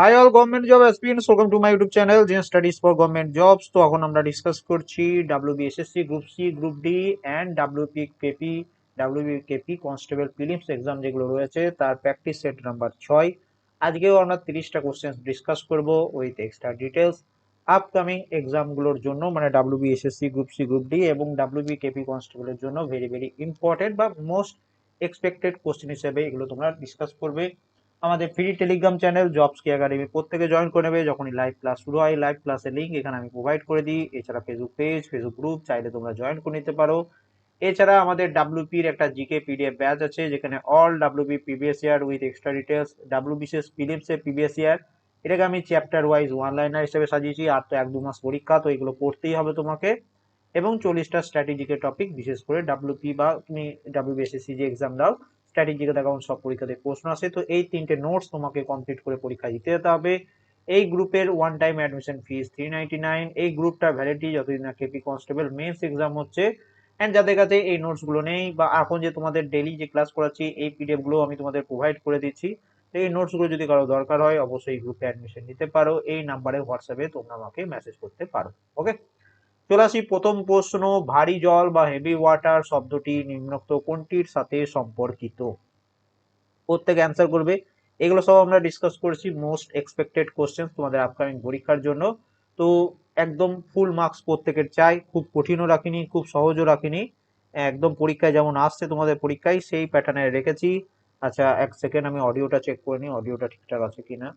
Hi all government job aspirants welcome to my YouTube channel gen studies for government jobs তো এখন আমরা discuss করছি WBSSC group C group D and WP KP WB KP constable prelims exam যেগুলো রয়েছে, তার practice set number ছয়। আজকেও আমরা তিরিশটা কোশ্চেন ডিসকাস করব উইথ এক্সট্রা ডিটেলস আপকামিং এক্সামগুলোর জন্য মানে WBSSC group C group D এবং ডাব্লিউবি কেপি কনস্টেবলের জন্য ভেরি ভেরি ইম্পর্টেন্ট বা মোস্ট এক্সপেক্টেড কোশ্চেন হিসেবে এগুলো তোমরা ডিসকাস করবে। আমাদের free Telegram channel jobs ki academy প্রত্যেকে জয়েন করে নেবে। যখনই লাইভ ক্লাস শুরু হয় লাইভ ক্লাসের লিঙ্ক এখানে আমি প্রোভাইড করে দিই। এছাড়া ফেসবুক পেজ ফেসবুক গ্রুপ চাইলে তোমরা জয়েন করে নিতে পারো। এছাড়া আমাদের ডাব্লিউপির একটা জিকে পিডিএফ ব্যাচ আছে, যেখানে all WB previous year with extra details WBCS prelims এর প্রিভিয়াস ইয়ার এটাকে আমি চ্যাপ্টার ওয়াইজ ওয়ান লাইনার হিসেবে সাজিয়েছি, আর তো এক দু মাস পরীক্ষা, তো এগুলো পড়তেই হবে তোমাকে। এবং চল্লিশটা স্ট্র্যাটেজিকের টপিক বিশেষ করে ডাব্লিউপি বা তুমি ডাব্লিউবিএসএসসি যে এক্সাম দাও। স্ট্র্যাটেজিকে দেখো সব পরীক্ষাতে প্রশ্ন আসে, তো এই তিনটে নোটস তোমাকে কমপ্লিট করে পরীক্ষা দিতে যেতে হবে। এই গ্রুপের one time admission fees three nine এই গ্রুপটা ভ্যালিডিটি যতদিন না কেপি কনস্টেবল মেন্স এক্সাম হচ্ছে। অ্যান্ড যাদের কাছে এই নোটসগুলো নেই, বা এখন যে তোমাদের ডেলি যে ক্লাস করাচ্ছি, এই পিডিএফগুলো আমি তোমাদের প্রোভাইড করে দিচ্ছি। তো এই নোটসগুলো যদি কারও দরকার হয়, অবশ্যই গ্রুপে অ্যাডমিশন নিতে পারো। এই নাম্বারে হোয়াটসঅ্যাপে তোমরা আমাকে মেসেজ করতে পারো ওকে চলে আসি প্রথম প্রশ্ন, ভারী জল বা হেভি ওয়াটার শব্দটি নিম্নোক্ত কোনটির সাথে সম্পর্কিত? প্রত্যেক অ্যান্সার করবে। এগুলো সব আমরা ডিসকাস করেছি মোস্ট এক্সপেক্টেড কোশ্চেন তোমাদের আপকামিং পরীক্ষার জন্য। তো একদম ফুল মার্কস প্রত্যেকের চাই, খুব কঠিনও রাখিনি, খুব সহজও রাখিনি। একদম পরীক্ষায় যেমন আসছে তোমাদের পরীক্ষায়, সেই প্যাটার্নে রেখেছি। আচ্ছা এক সেকেন্ড আমি অডিওটা চেক করে নিই অডিওটা ঠিকঠাক আছে কিনা।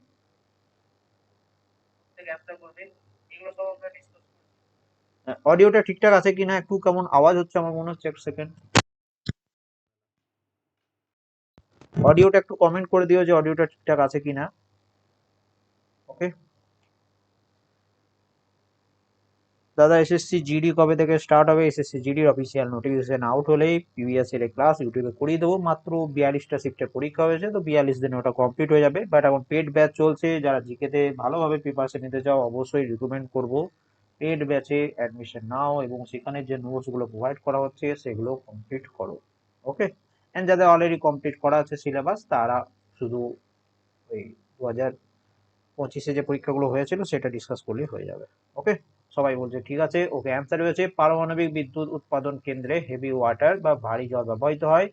অডিওটা ঠিকঠাক আছে কিনা, একটু কেমন আওয়াজ হচ্ছে আমার মনে হচ্ছে এক সেকেন্ড অডিওটা একটু কমেন্ট করে দিও যে অডিওটা ঠিকঠাক আছে কিনা। ওকে দাদা এসএসসি জিডি কবে থেকে স্টার্ট হবে? এসএসসি জিডির অফিসিয়াল নোটিফিকেশন আউট হলেই প্রিভিয়াস এর ক্লাস ইউটিউবে করিয়ে দেবো। মাত্র বিয়াল্লিশটা শিফটের পরীক্ষা হয়েছে তো বিয়াল্লিশ দিনে ওটা কমপ্লিট হয়ে যাবে। বাট এখন পেড ব্যাচ চলছে, যারা জিকেতে ভালোভাবে প্রিপারেশন নিতে চাও, অবশ্যই রিকমেন্ড করব। পেড ব্যাচে অ্যাডমিশন নাও এবং সেখানে যে নোটসগুলো প্রোভাইড করা হচ্ছে সেগুলো কমপ্লিট করো ওকে অ্যান্ড যাদের অলরেডি কমপ্লিট করা আছে সিলেবাস তারা শুধু ওই দু হাজার পঁচিশে যে পরীক্ষাগুলো হয়েছিল সেটা ডিসকাস করলেই হয়ে যাবে ওকে সবাই বলছে, ঠিক আছে ওকে অ্যান্সার রয়েছে। পারমাণবিক বিদ্যুৎ উৎপাদন কেন্দ্রে হেভি ওয়াটার বা ভারী জল ব্যবহৃত হয়।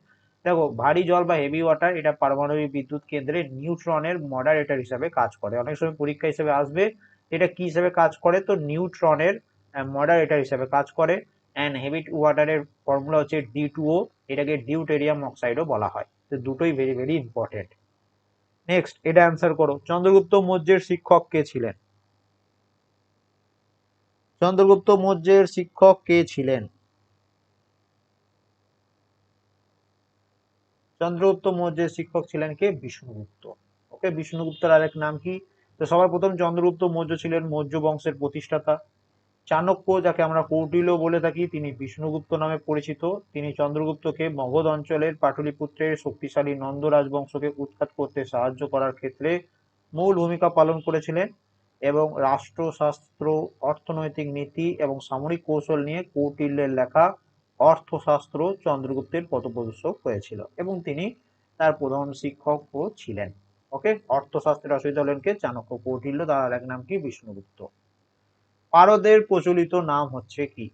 দেখো, ভারী জল বা হেভি ওয়াটার এটা পারমাণবিক বিদ্যুৎ কেন্দ্রে নিউট্রনের মডারেটর হিসাবে কাজ করে। অনেক সময় পরীক্ষা হিসেবে আসবে এটা কি হিসাবে কাজ করে? তো নিউট্রনের মডারেটার হিসাবে কাজ করে। অ্যান্ড হেভি ওয়াটারের ফর্মুলা হচ্ছে ডি টু ও এটাকে ডিউটেরিয়াম অক্সাইডও বলা হয়। তো দুটোই ভেরি ভেরি ইম্পর্টেন্ট নেক্সট এটা অ্যান্সার করো। চন্দ্রগুপ্ত মৌর্যের শিক্ষক কে ছিলেন? চন্দ্রগুপ্ত মৌর্যের শিক্ষক কে ছিলেন? চন্দ্রগুপ্ত মৌর্যের শিক্ষক ছিলেন কে? বিষ্ণুগুপ্ত। ওকে, বিষ্ণুগুপ্তের আরেক নাম কি? তো সবার প্রথম চন্দ্রগুপ্ত মৌর্য ছিলেন মৌর্য বংশের প্রতিষ্ঠাতা। চাণক্য, যাকে আমরা কৌটিল্য বলে থাকি, তিনি বিষ্ণুগুপ্ত নামে পরিচিত। তিনি চন্দ্রগুপ্তকে মগধ অঞ্চলের পাটলিপুত্রের শক্তিশালী নন্দ রাজবংশকে উৎখাত করতে সাহায্য করার ক্ষেত্রে মূল ভূমিকা পালন করেছিলেন এবং রাষ্ট্রশাস্ত্র, অর্থনৈতিক নীতি এবং সামরিক কৌশল নিয়ে কৌটিল্যের লেখা অর্থশাস্ত্র চন্দ্রগুপ্তের পথপ্রদর্শক হয়েছিল এবং তিনি তার প্রধান শিক্ষকও ছিলেন। ওকে? অর্থশাস্ত্রের রচয়িতা হলেন কে চাণক্য কৌটিল্য, তার এক নাম কি? বিষ্ণুগুপ্ত। পারদের প্রচলিত নাম হচ্ছে কি?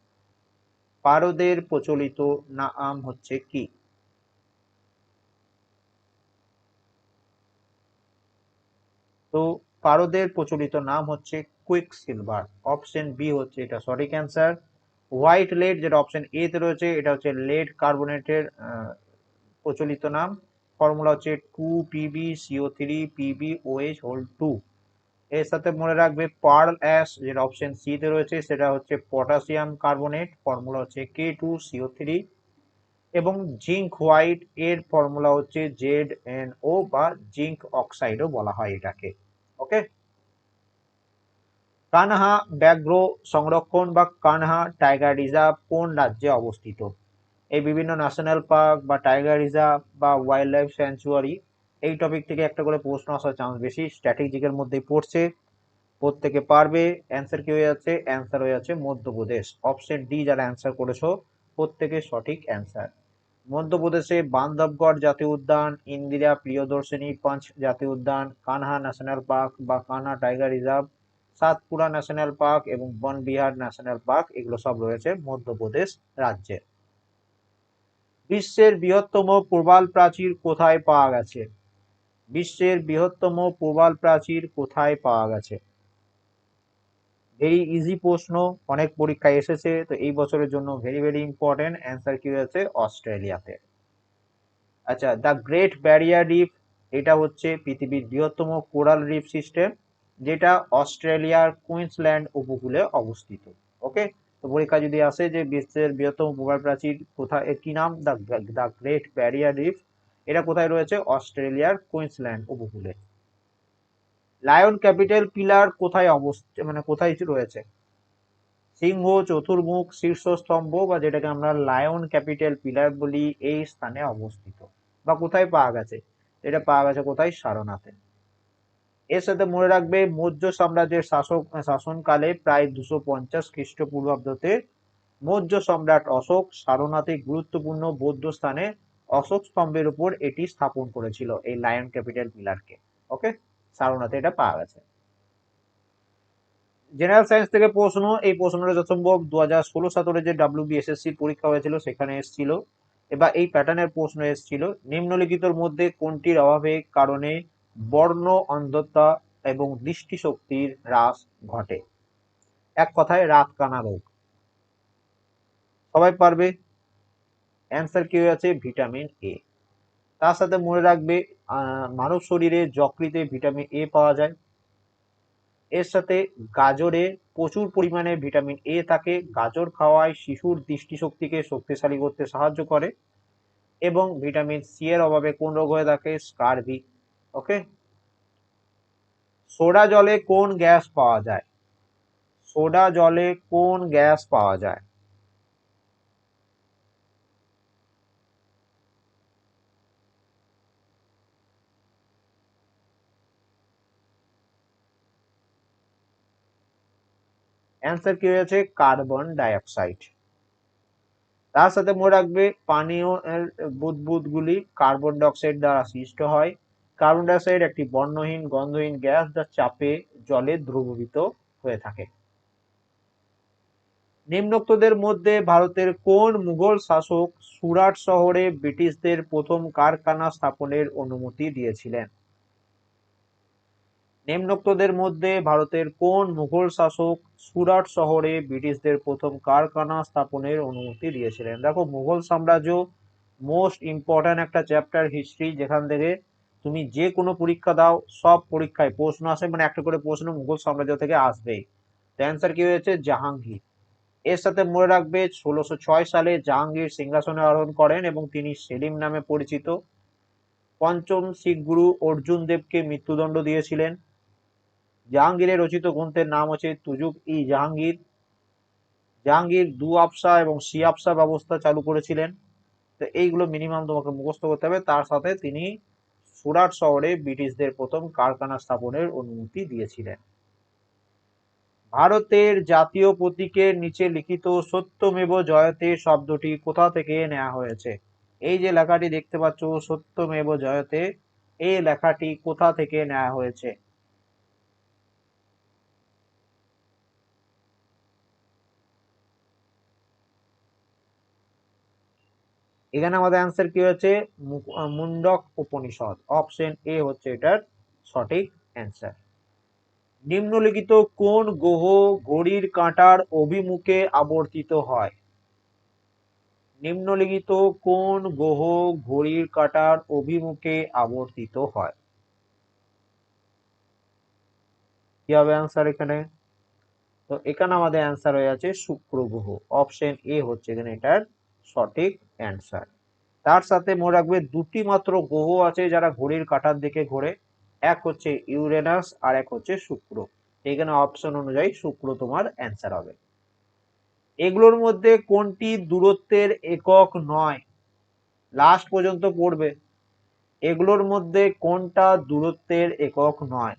পারদের প্রচলিত নাম হচ্ছে কি? তো পারদের প্রচলিত নাম হচ্ছে কুইক সিলভার অপশন বি হচ্ছে এটা সঠিক অ্যান্সার। হোয়াইট লেড, যেটা অপশন এ তে রয়েছে, এটা হচ্ছে লেড কার্বনেটের প্রচলিত নাম। ফর্মুলা হচ্ছে two PB CO three PB OH whole two এর সাথে মনে রাখবে পার্ল অ্যাশ যেটা অপশন সি তে রয়েছে, সেটা হচ্ছে পটাশিয়াম কার্বনেট ফর্মুলা হচ্ছে কে টু সিও থ্রি এবং জিঙ্ক হোয়াইট এর ফর্মুলা হচ্ছে জেড এন ও বা জিঙ্ক অক্সাইডও বলা হয় এটাকে। ওকে কানহা, ব্যাঘ্র সংরক্ষণ বা কানহা টাইগার রিজার্ভ কোন রাজ্যে অবস্থিত? এই বিভিন্ন ন্যাশনাল পার্ক বা টাইগার রিজার্ভ বা ওয়াইল্ড লাইফ স্যাঞ্চুয়ারি এই টপিক থেকে একটা করে প্রশ্ন আসার চান্স বেশি। স্ট্র্যাটেজিকের মধ্যেই পড়ছে, প্রত্যেকে পারবে অ্যান্সার কি হয়ে যাচ্ছে? অ্যান্সার হয়ে যাচ্ছে মধ্যপ্রদেশ। অপশন ডি যারা অ্যান্সার করেছ, প্রত্যেকে সঠিক অ্যান্সার মধ্যপ্রদেশে বান্ধবগড় জাতীয় উদ্যান, ইন্দিরা প্রিয়দর্শিনী পাঁচ জাতীয় উদ্যান, কানহা ন্যাশনাল পার্ক বা Kanha tiger reserve Satpura national park এবং বনবিহার ন্যাশনাল পার্ক এগুলো সব রয়েছে মধ্যপ্রদেশ রাজ্যে। বিশ্বের বৃহত্তম প্রবাল প্রাচীর কোথায় পাওয়া গেছে? বিশ্বের বৃহত্তম প্রবাল প্রাচীর কোথায় পাওয়া গেছে? ভেরি ইজি প্রশ্ন, অনেক পরীক্ষায় এসেছে, তো এই বছরের জন্য ভেরি ভেরি ইম্পর্টেন্ট অ্যান্সার কি হয়েছে? অস্ট্রেলিয়াতে। আচ্ছা দ্য গ্রেট ব্যারিয়ার রিফ, এটা হচ্ছে পৃথিবীর বৃহত্তম কোরাল রিফ সিস্টেম, যেটা অস্ট্রেলিয়ার কুইন্সল্যান্ড উপকূলে অবস্থিত, ওকে? তো পরীক্ষা যদি আসে যে বিশ্বের বৃহত্তম প্রবাল প্রাচীর কোথায়, এর কি নাম? The the great barrier reef এটা কোথায় রয়েছে? অস্ট্রেলিয়ার কুইন্সল্যান্ড উপকূলে। লায়ন ক্যাপিটাল পিলার কোথায় অবস্থিত মানে কোথায় রয়েছে? সিংহ, চতুর্মুখ, শীর্ষস্তম্ভ বা যেটাকে আমরা লায়ন ক্যাপিটাল পিলার বলি, এই স্থানে অবস্থিত। বা কোথায় পাওয়া গেছে? এটা পাওয়া গেছে কোথায়? সারনাথে। এর সাথে মনে রাখবে মৌর্য সাম্রাজ্যের শাসক, শাসনকালে প্রায় দুশো পঞ্চাশ খ্রিস্টপূর্বাব্দতে মৌর্য সম্রাট অশোক সারনাথে গুরুত্বপূর্ণ বৌদ্ধ স্থানে অশোক স্তম্ভের উপর এটি স্থাপন করেছিল, এই লায়ন ক্যাপিটাল পিলারকে ওকে সারনাথে এটা পাওয়া গেছে। জেনারেল সায়েন্স থেকে প্রশ্ন, এই প্রশ্নটা যথাসম্ভব দু হাজার ষোলো সতেরো যে ডাব্লিউ বিএসএসসি পরীক্ষা হয়েছিল সেখানে এসেছিল। এবার এই প্যাটার্নের প্রশ্ন এসেছিল, নিম্নলিখিতর মধ্যে কোনটির অভাবে কারণে বর্ণ অন্ধতা এবং দৃষ্টিশক্তির হ্রাস ঘটে। এক কথায়, রাত কানা রোগ। সবাই পারবে? অ্যান্সার কি হয়ে আছে ভিটামিন এ। তার সাথে মনে রাখবে মানব শরীরে যকৃতে ভিটামিন এ পাওয়া যায়। এর সাথে গাজরে প্রচুর পরিমাণে ভিটামিন এ থাকে। গাজর খাওয়ায় শিশুর দৃষ্টিশক্তিকে শক্তিশালী করতে সাহায্য করে এবং ভিটামিন সি এর অভাবে কোন রোগ হয়ে থাকে? স্কারভি ওকে সোডা জলে কোন গ্যাস পাওয়া যায়? সোডা জলে কোন গ্যাস পাওয়া যায়? অ্যান্সার কি হয়েছে? কার্বন ডাইঅক্সাইড তার সাথে মনে রাখবে পানীয় বুদবুদগুলি কার্বন ডাইঅক্সাইড দ্বারা সৃষ্ট হয়। কার্বন ডাইঅক্সাইড একটি বর্ণহীন, গন্ধহীন গ্যাস যা চাপে জলে দ্রবীভূত হয়ে থাকে। নিম্নোক্তদের মধ্যে ভারতের কোন মুঘল শাসক সুরাট শহরে ব্রিটিশদের প্রথম কারখানা স্থাপনের অনুমতি দিয়েছিলেন? নিম্নোক্তদের মধ্যে ভারতের কোন মুঘল শাসক সুরাট শহরে ব্রিটিশদের প্রথম কারখানা স্থাপনের অনুমতি দিয়েছিলেন? দেখো, মুঘল সাম্রাজ্য মোস্ট ইম্পর্ট্যান্ট একটা চ্যাপ্টার হিস্ট্রি যেখান থেকে তুমি যে কোনো পরীক্ষা দাও, সব পরীক্ষায় প্রশ্ন আসে মানে একটা করে প্রশ্ন মুঘল সাম্রাজ্য থেকে আসবেই। অ্যান্সার কি হয়েছে? জাহাঙ্গীর। এর সাথে মনে রাখবে, ষোলোশো ছয় সালে জাহাঙ্গীর সিংহাসনে আরোহণ করেন এবং তিনি সেলিম নামে পরিচিত। পঞ্চম শিখ গুরু অর্জুন দেবকে মৃত্যুদণ্ড দিয়েছিলেন। জাহাঙ্গীরের রচিত গ্রন্থের নাম হচ্ছে তুজুক ই জাহাঙ্গীর। জাহাঙ্গীর দু আফসা এবং সি আফসা ব্যবস্থা চালু করেছিলেন। তো এইগুলো মিনিমাম তোমাকে মুখস্থ করতে হবে। তার সাথে তিনি সুরাট শহরে ব্রিটিশদের প্রথম কারখানা স্থাপনের অনুমতি দিয়েছিলেন। ভারতের জাতীয় প্রতীকের নিচে লিখিত সত্যমেব জয়তে শব্দটি কোথা থেকে নেওয়া হয়েছে? এই যে লেখাটি দেখতে পাচ্ছ, সত্যমেব জয়তে, এই লেখাটি কোথা থেকে নেওয়া হয়েছে? এখানে আমাদের অ্যান্সার কি হচ্ছে মুন্ডক উপনিষদ। অপশন এ হচ্ছে এটার সঠিক অ্যান্সার নিম্নলিখিত কোন গ্রহ ঘড়ির কাঁটার অভিমুখে আবর্তিত হয়? নিম্নলিখিত কোন গ্রহ ঘড়ির কাঁটার অভিমুখে আবর্তিত হয়? কি হবে অ্যান্সার এখানে? তো এখানে আমাদের অ্যান্সার হয়ে আছে শুক্র গ্রহ। অপশন এ হচ্ছে এখানে এটার সঠিক অ্যান্সার। তার সাথে মনে রাখবে দুটি মাত্র গ্রহ আছে যারা ঘড়ির কাঁটার দিকে ঘোরে। এক হচ্ছে ইউরেনাস, আর এক হচ্ছে শুক্র। এখানে অপশন অনুযায়ী শুক্র তোমার অ্যান্সার হবে। এগুলোর মধ্যে কোনটি দূরত্বের একক নয়? লাস্ট পর্যন্ত পড়বে। এগুলোর মধ্যে কোনটা দূরত্বের একক নয়?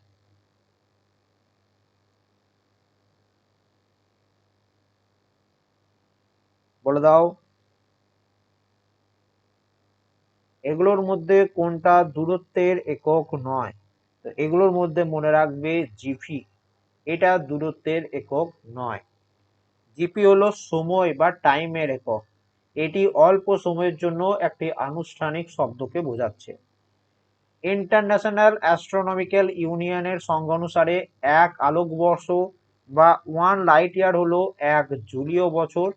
বলে দাও। এগুলোর মধ্যে কোনটা দূরত্বের একক নয়? তো এগুলোর মধ্যে মনে রাখবে জিপি। এটা দূরত্বের একক নয়। জিপি হলো সময় বা টাইমের একক। এটি অল্প সময়ের জন্য একটি আনুষ্ঠানিক শব্দকে বোঝাচ্ছে। ইন্টারন্যাশনাল অ্যাস্ট্রোনমিক্যাল ইউনিয়নের সংজ্ঞানুসারে এক আলোকবর্ষ বা ওয়ান লাইট ইয়ার হলো এক জুলীয় বছর,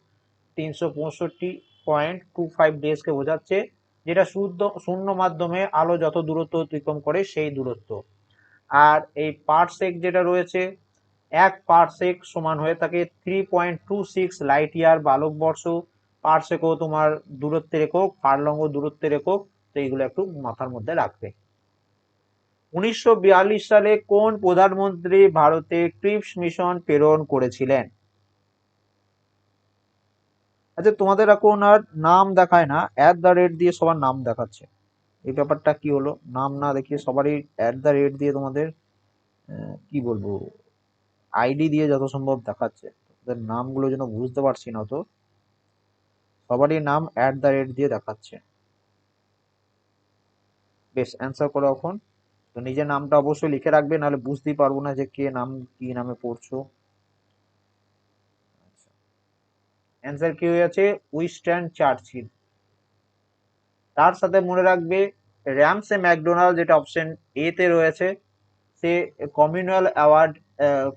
তিনশো পঁয়ষট্টি পয়েন্ট টু ফাইভ ডেজকে বোঝাচ্ছে। যেটা শুদ্ধ, শূন্য মাধ্যমে আলো যত দূরত্ব অতিক্রম করে সেই দূরত্ব। আর এই পার্সেক যেটা রয়েছে, এক পার্সেক সমান হয়ে থাকে three point two six light year বা আলোকবর্ষ পার্সেকও তোমার দূরত্বের একক, ফারলঙ্গ দূরত্বের একক, তো এইগুলো একটু মাথার মধ্যে রাখবে। উনিশশো বিয়াল্লিশ সালে কোন প্রধানমন্ত্রী ভারতে ক্রিপস মিশন প্রেরণ করেছিলেন? আচ্ছা তোমাদের এখন আর নাম দেখায় না অ্যাট দ্য রেট দিয়ে সবার নাম দেখাচ্ছে। এই ব্যাপারটা কি হলো? নাম না দেখিয়ে সবারই অ্যাট দ্য রেট দিয়ে তোমাদের কি বলব আইডি দিয়ে যত সম্ভব দেখাচ্ছে। তাদের নামগুলো যেন বুঝতে পারছি না তো সবারই নাম অ্যাট দ্য রেট দিয়ে দেখাচ্ছে। বেশ অ্যান্সার করো এখন। তো নিজের নামটা অবশ্যই লিখে রাখবে, নাহলে বুঝতেই পারব না যে কে নাম, কি নামে পড়ছো। অ্যান্সার কি হয়েছে উইস্টার্ন চার্চিল তার সাথে মনে রাখবে র্যামসে ম্যাকডোনাল্ড যেটা অপশন এ তে রয়েছে, সে কমিউনাল অ্যাওয়ার্ড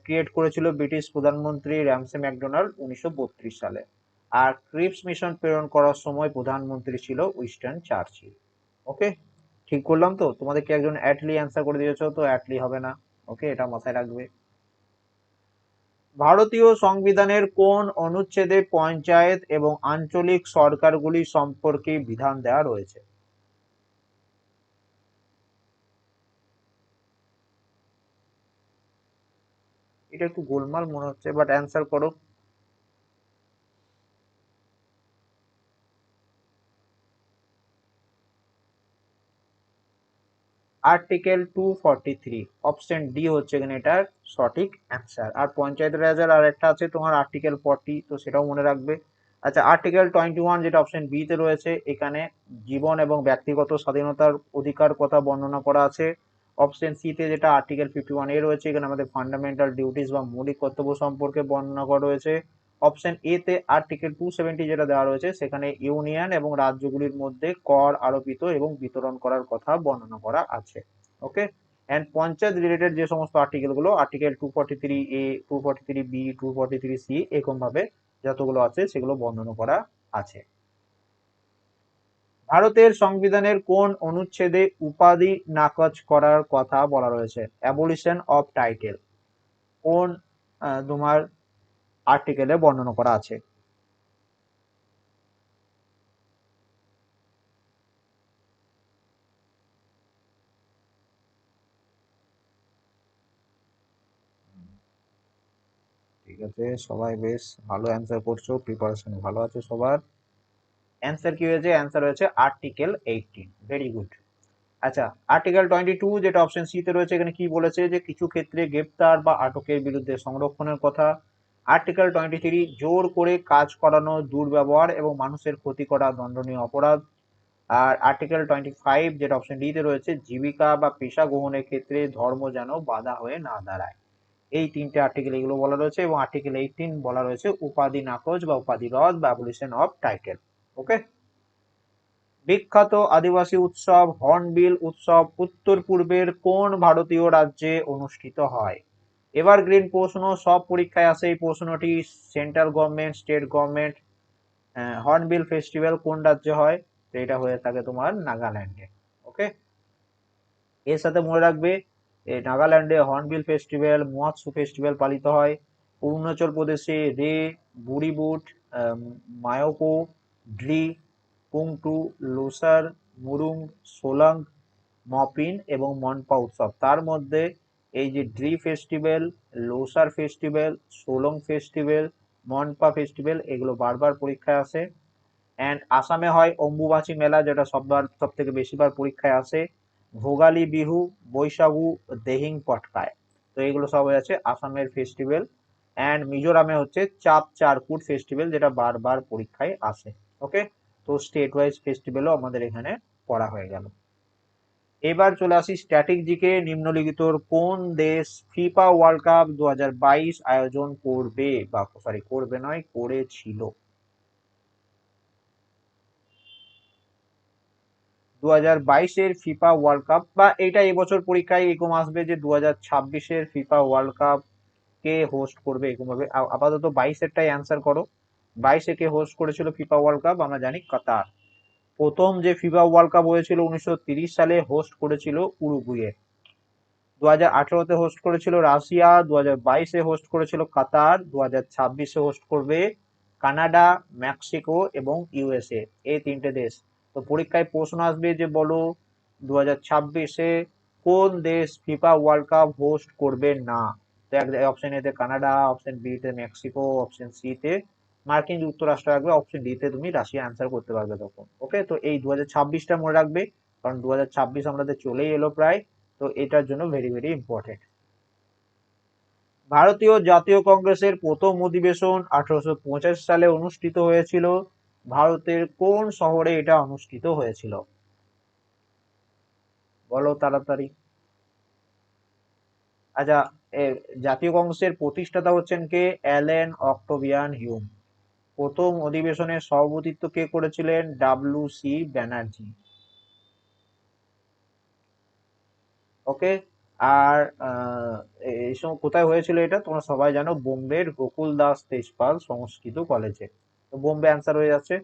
ক্রিয়েট করেছিল ব্রিটিশ প্রধানমন্ত্রী র্যামসে ম্যাকডোনাল্ড উনিশশো বত্রিশ সালে। আর ক্রিপস মিশন প্রেরণ করার সময় প্রধানমন্ত্রী ছিল উইস্টার্ন চার্চিল ওকে ঠিক করলাম তো? তোমাদেরকে একজন অ্যাটলি অ্যান্সার করে দিয়েছ? তো অ্যাটলি হবে না। ওকে এটা মাথায় রাখবে। ভারতীয় সংবিধানের কোন অনুচ্ছেদে পঞ্চায়েত এবং আঞ্চলিক সরকারগুলি সম্পর্কে বিধান দেওয়া রয়েছে? এটা একটু গোলমাল মনে হচ্ছে বাট অ্যান্সার করো। Article two forty three option D হচ্ছে এখানে এটার সঠিক অ্যান্সার আর পঞ্চায়েত রাজার আর একটা আছে, তোমার আর্টিকেল ফর্টি তো সেটাও মনে রাখবে। আচ্ছা আর্টিকেল টোয়েন্টি ওয়ান যেটা অপশন বিতে রয়েছে, এখানে জীবন এবং ব্যক্তিগত স্বাধীনতার অধিকার কথা বর্ণনা করা আছে। অপশন সিতে যেটা আর্টিকেল ফিফটি ওয়ান এ রয়েছে, এখানে আমাদের ফান্ডামেন্টাল ডিউটিস বা মৌলিক কর্তব্য সম্পর্কে বর্ণনা করা রয়েছে। অপশন এ তে আর্টিকেল টু সেভেন্টি যেটা দেওয়া রয়েছে, সেখানে ইউনিয়ন এবং রাজ্যগুলির মধ্যে কর আরোপিত এবং বিতরণ করার কথা বর্ণনা করা আছে ওকে অ্যান্ড পঞ্চায়েত রিলেটেড যে সমস্ত আর্টিকেলগুলো article two forty three A two forty three B two forty three C এরকম ভাবে যতগুলো আছে সেগুলো বর্ণনা করা আছে। ভারতের সংবিধানের কোন অনুচ্ছেদে উপাধি নাকচ করার কথা বলা রয়েছে? অ্যাবলিশন অফ টাইটেল কোন তোমার আর্টিকেলে বর্ণনা করা আছে। ঠিক আছে, সবাই বেশ ভালো অ্যান্সার করছ প্রিপারেশন ভালো আছে সবার। অ্যান্সার কি হয়েছে? অ্যান্সার হয়েছে আর্টিকেল এইটিন ভেরি গুড আচ্ছা আর্টিকেল টোয়েন্টি টু যেটা অপশন সিতে রয়েছে, এখানে কি বলেছে? যে কিছু ক্ষেত্রে গ্রেপ্তার বা আটকের বিরুদ্ধে সংরক্ষণের কথা আর্টিকেল টোয়েন্টি থ্রি জোর করে কাজ করানো, দুর্ব্যবহার এবং মানুষের ক্ষতি করা দণ্ডনীয় অপরাধ। আর আর্টিকেল টোয়েন্টি ফাইভ যেটা অপশন ডিতে রয়েছে, জীবিকা বা পেশা গ্রহণের ক্ষেত্রে ধর্ম যেন বাধা হয়ে না দাঁড়ায়। এই তিনটে আর্টিকেল এগুলো বলা রয়েছে এবং আর্টিকেল এইটিন বলা রয়েছে, উপাধি নাকচ বা উপাধি রদ বা অ্যাবলিশন অফ টাইটেল ওকে বিখ্যাত আদিবাসী উৎসব, হর্নবিল উৎসব উত্তর পূর্বের কোন ভারতীয় রাজ্যে অনুষ্ঠিত হয়? এভারগ্রিন প্রশ্ন, সব পরীক্ষায় আসে এই প্রশ্নটি। Central government, state government hornbill festival কোন রাজ্যে হয়? তো এটা হয়ে থাকে তোমার নাগাল্যান্ডে, ওকে? এর সাথে মনে রাখবে নাগাল্যান্ডে হর্নবিল ফেস্টিভ্যাল মহাৎসু ফেস্টিভ্যাল পালিত হয়। অরুণাচল প্রদেশে রে, বুড়িবুট মায়োকো, ড্রি পুংটু লোসার, মুরুং, সোলাং, মপিন এবং মনপা উৎসব। তার মধ্যে এই যে Dree festival, Losar festival, Solung festival Monpa festival, এগুলো বারবার পরীক্ষায় আসে। অ্যান্ড আসামে হয় অম্বুবাচী মেলা, যেটা সববার সব থেকে বেশিবার পরীক্ষায় আসে। ভোগালী, বিহু বৈশাখু দেহিং, পটকায়। তো এগুলো সব আছে আসামের ফেস্টিভ্যাল। অ্যান্ড মিজোরামে হচ্ছে চাপ চারকুট ফেস্টিভ্যাল, যেটা বারবার পরীক্ষায় আসে। ওকে তো স্টেট ওয়াইজ ফেস্টিভ্যালও আমাদের এখানে পড়া হয়ে গেল। এবার চলে আসি স্ট্যাটিক জিকে নিম্নলিখিতর কোন দেশ ফিফা ওয়ার্ল্ড কাপ দু হাজার বাইশ আয়োজন করবে? বা সরি করবে নয়, করেছিল। দু হাজার বাইশের ফিফা ওয়ার্ল্ড কাপ বা এটা এবছর পরীক্ষায় এরকম আসবে যে দু ছাব্বিশের ফিফা ওয়ার্ল্ড কাপ কে হোস্ট করবে এরকম ভাবে আপাতত বাইশেরটাই অ্যান্সার করো। বাইশে কে হোস্ট করেছিল ফিফা ওয়ার্ল্ড কাপ আমরা জানি কাতার। প্রথম যে ফিফা ওয়ার্ল্ড কাপ হয়েছিল উনিশশো সালে হোস্ট করেছিল উরুগুয়ে। দু হাজার আঠারোতে হোস্ট করেছিল রাশিয়া দু হাজার বাইশে হোস্ট করেছিল কাতার দু হাজার ছাব্বিশে হোস্ট করবে কানাডা, মেক্সিকো এবং ইউএসএ, এই তিনটে দেশ। তো পরীক্ষায় প্রশ্ন আসবে যে বলো দু হাজার ছাব্বিশে কোন দেশ ফিফা ওয়ার্ল্ড কাপ হোস্ট করবে না? তো অপশন এতে কানাডা অপশন বি তে মেক্সিকো অপশন সি তে মার্কিন যুক্তরাষ্ট্র রাখবে অপশন ডি তে তুমি রাশিয়া অ্যান্সার করতে পারবে তখন ওকে তো এই দু হাজার ছাব্বিশটা মনে রাখবে, কারণ দু হাজার ছাব্বিশ আমাদের চলেই এলো প্রায়, তো এটার জন্য ভেরি ভেরি ইম্পর্টেন্ট ভারতীয় জাতীয় কংগ্রেসের প্রথম অধিবেশন আঠারোশো সালে অনুষ্ঠিত হয়েছিল, ভারতের কোন শহরে এটা অনুষ্ঠিত হয়েছিল? বলো তাড়াতাড়ি। আচ্ছা জাতীয় কংগ্রেসের প্রতিষ্ঠাতা হচ্ছেন কে? Allen Octavian Hume. প্রথম অধিবেশনের সভাপতিত্ব কে করেছিলেন? W C Banerjee. ওকে? আর এই সময় কোথায় হয়েছিল এটা? তোমরা সবাই জানো, বোম্বের গোকুল দাস তেজপাল সংস্কৃত কলেজে। তো বোম্বে অ্যান্সার হয়ে যাচ্ছে।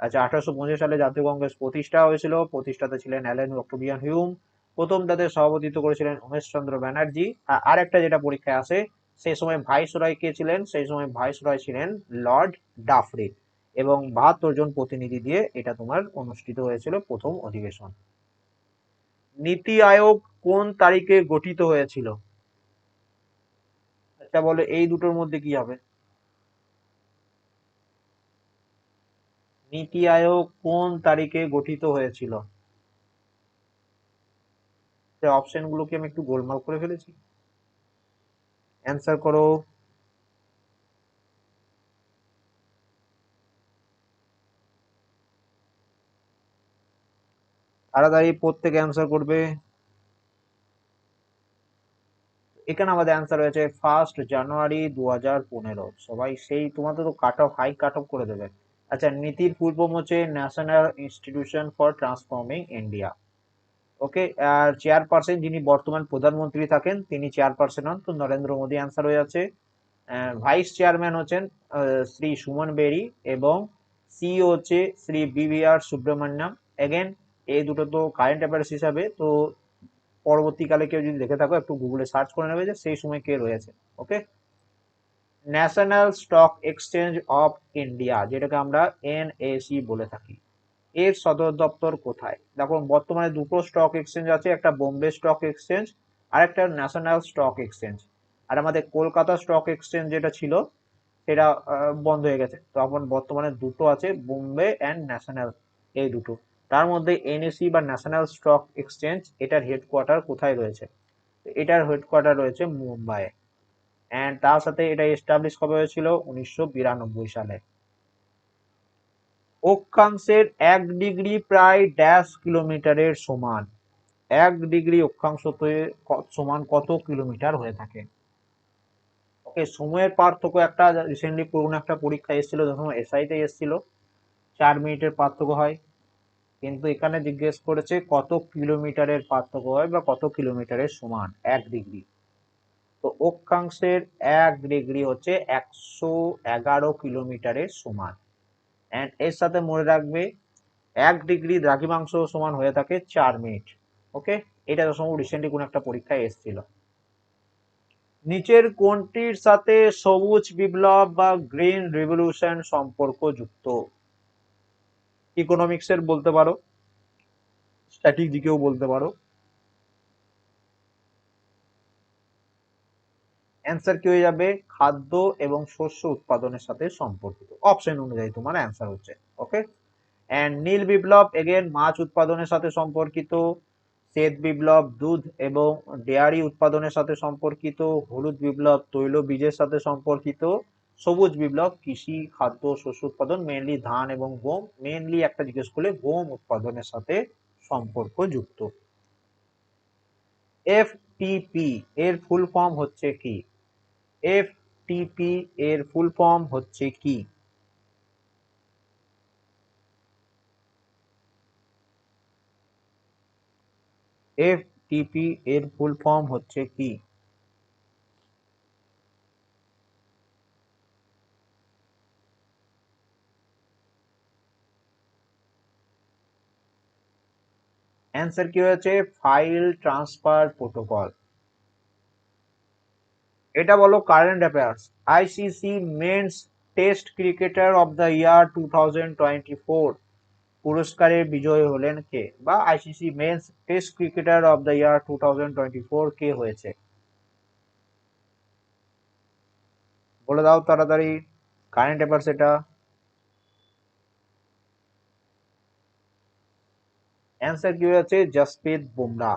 আচ্ছা আঠারোশো পঁচিশ সালে জাতীয় কংগ্রেস প্রতিষ্ঠা হয়েছিল। প্রতিষ্ঠাতা ছিলেন অ্যালেন অক্টোবিয়ান হিউম। প্রথম তাদের সভাপতিত্ব করেছিলেন উমেশ চন্দ্র ব্যানার্জি। আর একটা যেটা পরীক্ষায় আসে সেই সময় ভাইস রয় কে ছিলেন? সেই সময় ভাইস রয় ছিলেন লর্ড ডাফরি এবং বাহাত্তর জন প্রতিনিধি দিয়ে এটা তোমার অনুষ্ঠিত হয়েছিল প্রথম অধিবেশন। নীতি আয়োগ কোন তারিখে গঠিত হয়েছিল? আচ্ছা বলে, এই দুটোর মধ্যে কি হবে? নীতি আয়োগ কোন তারিখে গঠিত হয়েছিল? অপশন গুলোকে আমি একটু গোলমাল করে ফেলেছি। অ্যান্সার করো। তাড়াতাড়ি প্রত্যেকে অ্যান্সার করবে। এখানে আমাদের অ্যান্সার হয়েছে ফার্স্ট জানুয়ারি দু হাজার পনেরো। সবাই সেই, তোমাদের তো cut off high cut off করে দেবে। আচ্ছা নীতির পূর্ব হচ্ছে national institution for transforming India okay R chairperson যিনি বর্তমান প্রধানমন্ত্রী থাকেন, তিনি চেয়ারপারসন হন, তো নরেন্দ্র মোদী অ্যান্সার হয়ে যাচ্ছে। ভাইস চেয়ারম্যান হচ্ছেন শ্রী সুমন বেরি এবং সিইও হচ্ছে শ্রী বিভিআর সুব্রমণ্যম। এগেন এই দুটো তো কারেন্ট অ্যাফেয়ার্স হিসাবে, তো পরবর্তীকালে কেউ যদি দেখে থাকো, একটু গুগলে সার্চ করে নেবে যে সেই সময় কে রয়েছে। Okay national stock exchange of India যেটাকে আমরা এনএসি বলে থাকি। এর সদর দপ্তর কোথায়? দেখো, বর্তমানে দুটো স্টক এক্সচেঞ্জ আছে, একটা বোম্বে স্টক এক্সচেঞ্জ আর একটা ন্যাশনাল স্টক এক্সচেঞ্জ আর আমাদের কলকাতা স্টক এক্সচেঞ্জ যেটা ছিল, সেটা বন্ধ হয়ে গেছে। তখন বর্তমানে দুটো আছে, বোম্বে অ্যান্ড ন্যাশনাল এই দুটো। তার মধ্যে এনএসি বা ন্যাশনাল স্টক এক্সচেঞ্জ এটার হেডকোয়ার্টার কোথায় রয়েছে? এটার হেডকোয়ার্টার রয়েছে মুম্বাইয়ে। অ্যান্ড তার সাথে এটা এস্টাবলিশ কবে হয়েছিল? উনিশশো বিরানব্বই সালে। অক্ষাংশের এক ডিগ্রি প্রায় ড্যাশ কিলোমিটারের সমান। এক ডিগ্রি অক্ষাংশতে সমান কত কিলোমিটার হয়ে থাকে? ওকে, সময়ের পার্থক্য একটা রিসেন্টলি পুরনো একটা পরীক্ষা এসেছিল, যখন এসআইতে এসেছিল। চার মিনিটের পার্থক্য হয়। কিন্তু এখানে জিজ্ঞেস করেছে কত কিলোমিটারের পার্থক্য হয় বা কত কিলোমিটারের সমান? এক ডিগ্রি। তো অক্ষাংশের এক ডিগ্রি হচ্ছে একশো এগারো কিলোমিটারের সমান। অ্যান্ড এর সাথে মনে রাখবে, এক ডিগ্রি দ্রাঘিমাংশ সমান হয়ে থাকে চার মিনিট। ওকে এটা তো সময় রিসেন্টলি কোন একটা পরীক্ষায় এসেছিল। নিচের কোনটির সাথে সবুজ বিপ্লব বা গ্রিন রিভলিউশন সম্পর্ক যুক্ত? ইকোনমিক্সের বলতে পারো স্ট্র্যাটেজিকেও বলতে পারো। অ্যান্সার কি হয়ে যাবে? খাদ্য এবং শস্য উৎপাদনের সাথে সম্পর্কিত। অপশন অনুযায়ী তোমার অ্যান্সার হচ্ছে। Okay and Neil Biplab again মাছ উৎপাদনের সাথে সম্পর্কিত, শ্বেত বিপ্লব, দুধ এবং ডেয়ারি উৎপাদনের সাথে সম্পর্কিত, হলুদ বিপ্লব, তৈল বীজের সাথে সম্পর্কিত, সবুজ বিপ্লব, কৃষি, খাদ্য, শস্য উৎপাদন মেনলি ধান এবং গম মেনলি একটা জিজ্ঞেস করলে গম উৎপাদনের সাথে সম্পর্কযুক্ত। এফটিপি এর ফুল ফর্ম হচ্ছে কি? এফটিপি এর ফুল ফর্ম হচ্ছে কি? এফটিপি এর ফুল ফর্ম হচ্ছে কি? অ্যান্সার কি হয়েছে? ফাইল ট্রান্সফার প্রোটোকল এটা বলো current affairs ICC men's test cricketer of the year two thousand twenty four পুরস্কারের বিজয়ী হলেন কে? বা ICC men's test cricketer of the year two thousand twenty four কে হয়েছে? বলে দাও তাড়াতাড়ি কারেন্ট অ্যাফেয়ার্স এটা। অ্যান্সার কি হয়েছে? জসপ্রীত বুমরা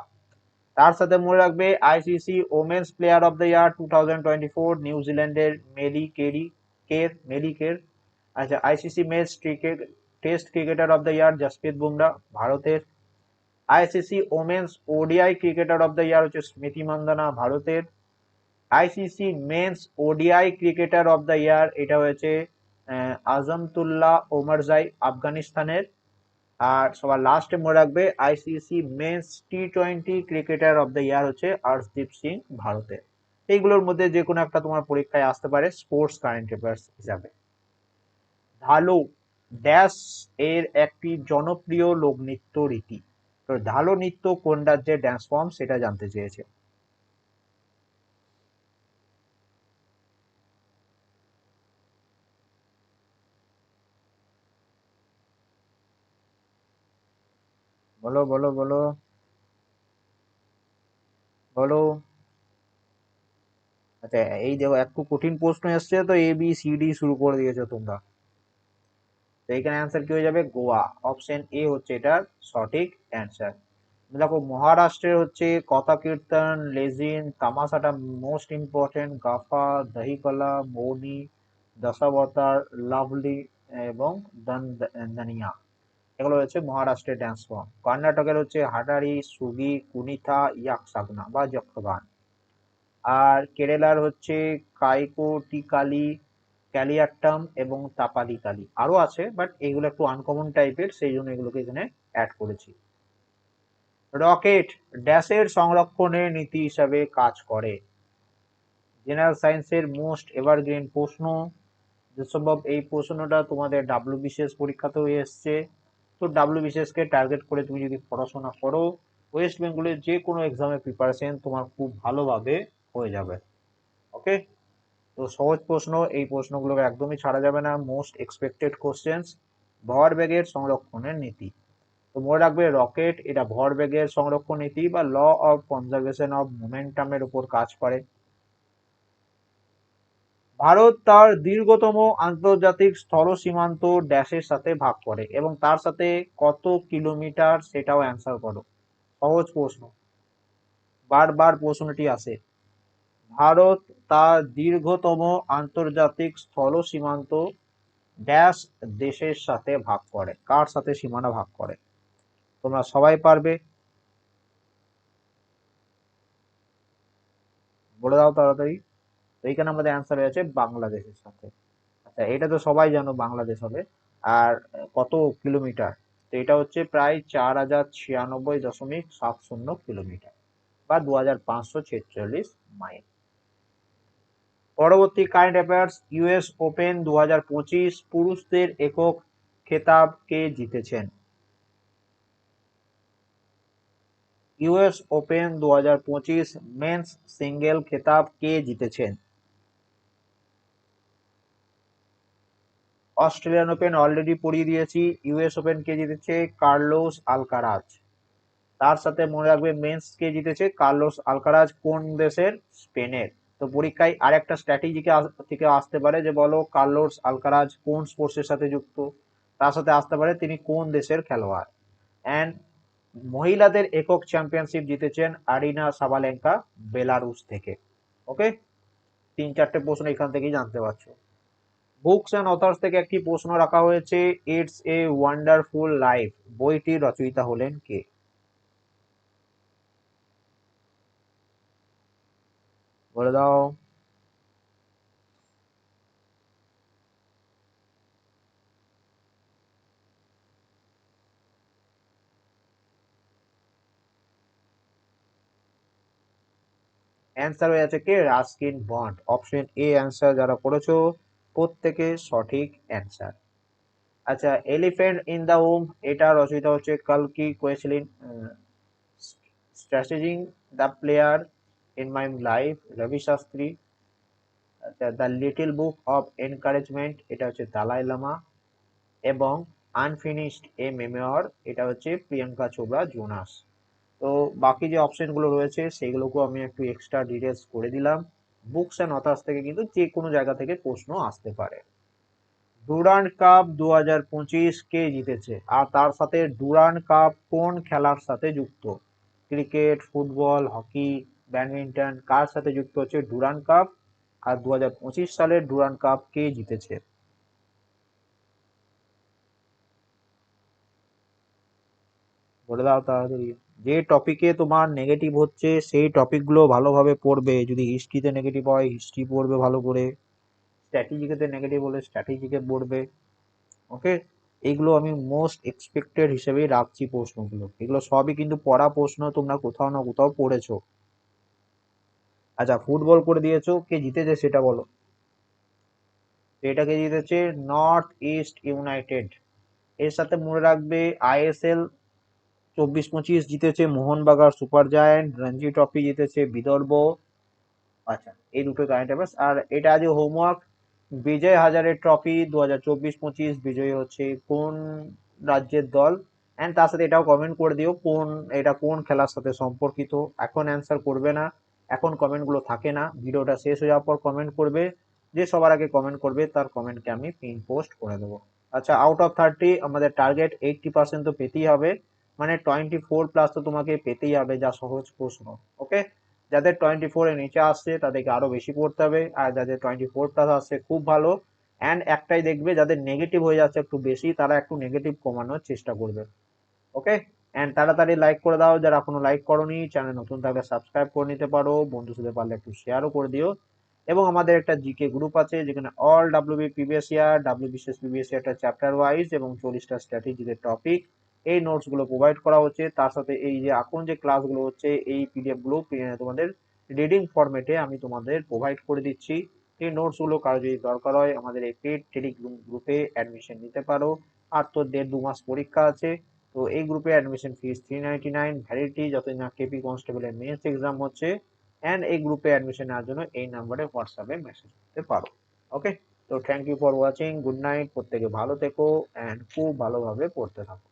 তার সাথে মনে রাখবে ICC women's player of the year two thousand twenty four নিউজিল্যান্ডের Melie Kerry, Kerr, Melie Kerr. আচ্ছা ICC men's cricket test cricketer of the year Jasprit Bumrah ভারতের। ICC women's ODI cricketer of the year হচ্ছে স্মৃতি মান্দানা ভারতের। ICC men's ODI cricketer of the year এটা হয়েছে আজমতুল্লাহ ওমরজাই আফগানিস্তানের। আর সবার লাস্টে মনে রাখবে ICC men's T twenty cricketer of the year হচ্ছে হর্ষদীপ সিং ভারতের। এইগুলোর মধ্যে যে কোনো একটা তোমার পরীক্ষায় আসতে পারে স্পোর্টস কারেন্ট অ্যাফেয়ার্স হিসাবে। ঢালো ড্যাশ এর একটি জনপ্রিয় লোকনৃত্য রীতি। তো ঢালো নৃত্য কোন রাজ্যের ড্যান্স ফর্ম সেটা জানতে চেয়েছে। বলো বলো বলো। বলো। আচ্ছা এই দেখো, একটু কঠিন প্রশ্ন এসছে, তো এ বি সি ডি শুরু করে দিয়েছ তোমরা। তো এখানে অ্যান্সার কি হয়ে যাবে? গোয়া। অপশন এ হচ্ছে এটার সঠিক অ্যান্সার দেখো, মহারাষ্ট্রের হচ্ছে কথা, কীর্তন, লেজিন, তামাশাটা মোস্ট ইম্পর্টেন্ট গাফা, দহিকলা, মৌনি, দশাবতার, লাভলি এবং দানিয়া। এগুলো হচ্ছে মহারাষ্ট্রের ড্যান্স ফর্ম কর্ণাটকের হচ্ছে হাডারি সুগি, কুনিথা ইয়াক সাগনা বা যক্ষগান। আর কেরালার হচ্ছে কাইকোটিকালি ক্যালিয়াট্টাম এবং তাপালি কালি আরও আছে বাট এগুলো একটু আনকমন টাইপের সেই জন্য এগুলোকে এখানে অ্যাড করেছি। রকেট, ড্যাশের সংরক্ষণের নীতি হিসাবে কাজ করে। জেনারেল সায়েন্সের মোস্ট এভারগ্রিন প্রশ্ন যে সম্ভব এই প্রশ্নটা তোমাদের ডাব্লিউ বিশেষ পরীক্ষাতেও এসছে। তো ডাব্লিউ বিশেষকে টার্গেট করে তুমি যদি পড়াশোনা করো ওয়েস্ট বেঙ্গলের যে কোনো এক্সামের প্রিপারেশন তোমার খুব ভালোভাবে হয়ে যাবে। ওকে তো সহজ প্রশ্ন, এই প্রশ্নগুলোকে একদমই ছাড়া যাবে না। মোস্ট এক্সপেক্টেড কোশ্চেন্স ভর ব্যাগের সংরক্ষণের নীতি। তো মনে রাখবে রকেট এটা ভর ব্যাগের সংরক্ষণ নীতি বা ল অফ কনজারভেশন অফ মোমেন্টামের উপর কাজ করে। ভারত তার দীর্ঘতম আন্তর্জাতিক স্থল সীমান্ত ড্যাশের সাথে ভাগ করে এবং তার সাথে কত কিলোমিটার সেটাও অ্যান্সার করো। সহজ প্রশ্ন। বারবার প্রশ্নটি আসে। ভারত তার দীর্ঘতম আন্তর্জাতিক স্থল সীমান্ত ড্যাশ দেশের সাথে ভাগ করে। কার সাথে সীমানা ভাগ করে? তোমরা সবাই পারবে। বলে দাও তাড়াতাড়ি। এইখানে আমাদের অ্যান্সার হয়েছে বাংলাদেশের সাথে। আচ্ছা এটা তো সবাই জানো বাংলাদেশ হবে। আর কত কিলোমিটার? তো এটা হচ্ছে প্রায় চার হাজার ছিয়ানব্বই দশমিক সাত শূন্য কিলোমিটার বা দু হাজার পাঁচশো ছেচল্লিশ মাইল। পরবর্তী কারেন্ট অ্যাফেয়ার্স ইউএস ওপেন দু হাজার পঁচিশ, পুরুষদের একক খেতাব কে জিতেছেন? ইউএস ওপেন দু হাজার পঁচিশ মেন্স সিঙ্গেল খেতাব কে জিতেছেন? অস্ট্রেলিয়ান ওপেন অলরেডি পড়িয়ে দিয়েছি ইউএস ওপেন কে জিতেছে কার্লোস আলকারাজ। তার সাথে মনে রাখবে মেন্স কে জিতেছে কার্লোস আলকারাজ কোন দেশের? স্পেনের। তো পরীক্ষায় আর একটা স্ট্র্যাটেজিকে থেকে আসতে পারে যে বলো কার্লোস আলকারাজ কোন স্পোর্টসের সাথে যুক্ত? তার সাথে আসতে পারে তিনি কোন দেশের খেলোয়াড়? অ্যান্ড মহিলাদের একক চ্যাম্পিয়নশিপ জিতেছেন আরিনা সাবালেঙ্কা বেলারুস থেকে। ওকে তিন চারটে প্রশ্ন এখান থেকেই জানতে পারছ। বুকস অ্যান্ড অথার্স থেকে একটি প্রশ্ন রাখা হয়েছে ইটস এ ওয়ান্ডারফুল লাইফ বইটির রচয়িতা হলেন কে? বলে দাও। অ্যান্সার হয়ে আছে কে? Ruskin Bond option A answer যারা করেছ প্রত্যেকে সঠিক অ্যান্সার আচ্ছা এলিফেন্ট ইন দ্য হোম এটা রচিত হচ্ছে কালকি কোয়েসলিন strategising the player in my life Ravi Shastri আচ্ছা the little book of encouragement এটা হচ্ছে দালাই লামা, এবং আনফিনিশড এ মেমেওর এটা হচ্ছে প্রিয়াঙ্কা চোপড়া, জোনাস। তো বাকি যে অপশনগুলো রয়েছে, সেগুলোকেও আমি একটু এক্সট্রা ডিটেলস করে দিলাম। বুকস অ্যান্ড অথার্স থেকে কিন্তু যে কোনো জায়গা থেকে প্রশ্ন আসতে পারে। ডুরান্ড কাপ দু হাজার পঁচিশ কে জিতেছে? আর তার সাথে ডুরান্ড কাপ কোন খেলার সাথে যুক্ত? ক্রিকেট, ফুটবল, হকি, ব্যাডমিন্টন কার সাথে যুক্ত হচ্ছে? ডুরান্ড কাপ আর দু হাজার পঁচিশ সালের ডুরান্ড কাপ কে জিতেছে? বলে দাও তাড়াতাড়ি যে টপিকে তোমার নেগেটিভ হচ্ছে, সেই টপিকগুলো ভালোভাবে পড়বে। যদি হিস্ট্রিতে নেগেটিভ হয় হিস্ট্রি পড়বে ভালো করে। স্ট্র্যাটেজিকেতে নেগেটিভ হলে স্ট্র্যাটেজিকে পড়বে। ওকে এইগুলো আমি মোস্ট এক্সপেক্টেড হিসেবেই রাখছি প্রশ্নগুলো। এগুলো সবই কিন্তু পড়া প্রশ্ন, তোমরা কোথাও না কোথাও পড়েছো। আচ্ছা ফুটবল করে দিয়েছ, কে জিতেছে সেটা বলো। এটাকে জিতেছে নর্থ ইস্ট ইউনাইটেড এর সাথে মনে রাখবে আইএসএল চব্বিশ পঁচিশ জিতেছে Mohun Bagan super giant, Ranji trophy জিতেছে বিদর্ভ। আচ্ছা এই দুটো কারেন্ট আর এটা আজ হোমওয়ার্ক বিজয় হাজারে ট্রফি দু হাজার চব্বিশ পঁচিশ বিজয়ী হচ্ছে কোন রাজ্যের দল? অ্যান্ড তার সাথে এটাও কমেন্ট করে দিও, কোন, এটা কোন খেলার সাথে সম্পর্কিত? এখন অ্যান্সার করবে না, এখন কমেন্টগুলো থাকে না। ভিডিওটা শেষ হয়ে যাওয়ার পর কমেন্ট করবে, যে সবার আগে কমেন্ট করবে, তার কমেন্টকে আমি পিন পোস্ট করে দেবো। আচ্ছা আউট অফ থার্টি আমাদের টার্গেট এইটটি পার্সেন্ট তো পেতেই হবে। মানে টোয়েন্টি ফোর প্লাস তো তোমাকে পেতেই হবে যা সহজ প্রশ্ন ওকে যাদের টোয়েন্টি ফোর এর নিচে আসছে তাদেরকে আরও বেশি পড়তে হবে, আর যাদের টোয়েন্টি ফোর প্লাস আসছে খুব ভালো অ্যান্ড একটাই দেখবে যাদের নেগেটিভ হয়ে যাচ্ছে একটু বেশি, তারা একটু নেগেটিভ কমানোর চেষ্টা করবে ওকে অ্যান্ড তাড়াতাড়ি লাইক করে দাও, যারা এখনও লাইক করোনি চ্যানেল নতুন থাকলে সাবস্ক্রাইব করে নিতে পারো বন্ধু সাথে পারলে একটু শেয়ারও করে দিও, এবং আমাদের একটা জিকে গ্রুপ আছে, যেখানে all WB previous year W বিশেষ প্রিভিয়াস ইয়ারটা চ্যাপ্টার ওয়াইজ এবং চল্লিশটা স্ট্র্যাটেজিদের টপিক এই নোটসগুলো প্রোভাইড করা হচ্ছে। তার সাথে এই যে এখন যে ক্লাসগুলো হচ্ছে, এই পিডিএফগুলো তোমাদের রিডিং ফরম্যাটে আমি তোমাদের প্রোভাইড করে দিচ্ছি। এই নোটসগুলো কারও যদি দরকার হয়, আমাদের এই পেড টেলিগ্রাম গ্রুপে অ্যাডমিশন নিতে পারো। আর তো দেড় দু মাস পরীক্ষা আছে, তো এই গ্রুপে admission fees three ninety nine validity যতদিন না কেপি কনস্টেবলের মেন্স এক্সাম হচ্ছে অ্যান্ড এই গ্রুপে অ্যাডমিশন নেওয়ার জন্য এই নাম্বারে হোয়াটসঅ্যাপে মেসেজ করতে পারো। ওকে তো thank you for watching good night প্রত্যেকে ভালো থেকো অ্যান্ড খুব ভালোভাবে পড়তে থাকো।